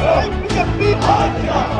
Hey, be a beat,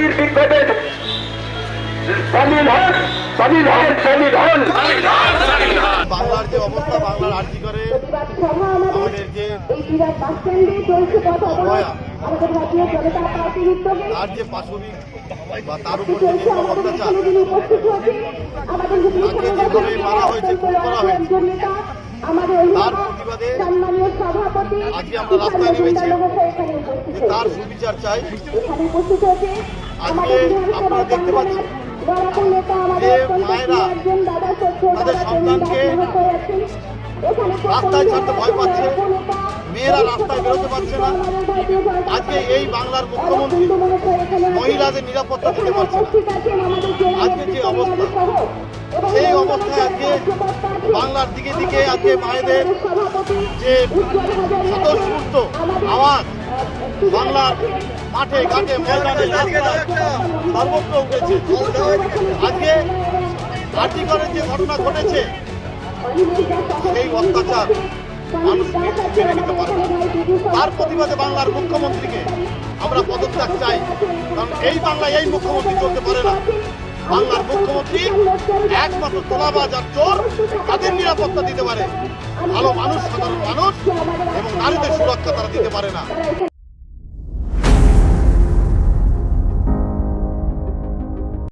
ডাক্তারির বিক্ষোভে সামিল হন সামিল হন সামিল হন। বাংলার যে অবস্থা বাংলার আর্জি করে? আমাদের যে উদ্যোগে তার যে পাশবিক বা তার উপর যে নির্মম অত্যাচার এখানে যিনি উপস্থিত হয়েছে আমাদের যে তাকে যেভাবে মারা হয়েছে, খুন করা হয়েছে, তার প্রতিবাদে আজকে আমরা রাস্তায় নেমেছি। তার সুবিচার চাই। আজকে আপনারা দেখতে পাচ্ছেন যে মায়েরা তাদের সন্তানকে রাস্তায় ছাড়তে ভয় পাচ্ছে, মেয়েরা রাস্তায় বেরোতে পারছে না। আজকে এই বাংলার মুখ্যমন্ত্রী মহিলাদের নিরাপত্তা দিতে পারছে না। আজকে যে অবস্থা সেই অবস্থায় আজকে বাংলার দিকে দিকে আজকে মায়েদের যে স্বতঃস্ফূর্ত আওয়াজ বাংলার মাঠে, ঘাটে, ময়দানে সর্বত্র উঠেছে। আজকে আর্টিকলের যে ঘটনা ঘটেছে, সেই অত্যাচার মানুষ মেনে নিতে পারে না। তার প্রতিবাদে বাংলার মুখ্যমন্ত্রীকে আমরা পদত্যাগ চাই, কারণ এই বাংলায় এই মুখ্যমন্ত্রী চলতে পারে না। বাংলার মুখ্যমন্ত্রী একমাত্র তোলাবাজ আর চোর, তাদের নিরাপত্তা দিতে পারে। ভালো মানুষ, সাধারণ মানুষ এবং নারীদের সুরক্ষা তারা দিতে পারে না।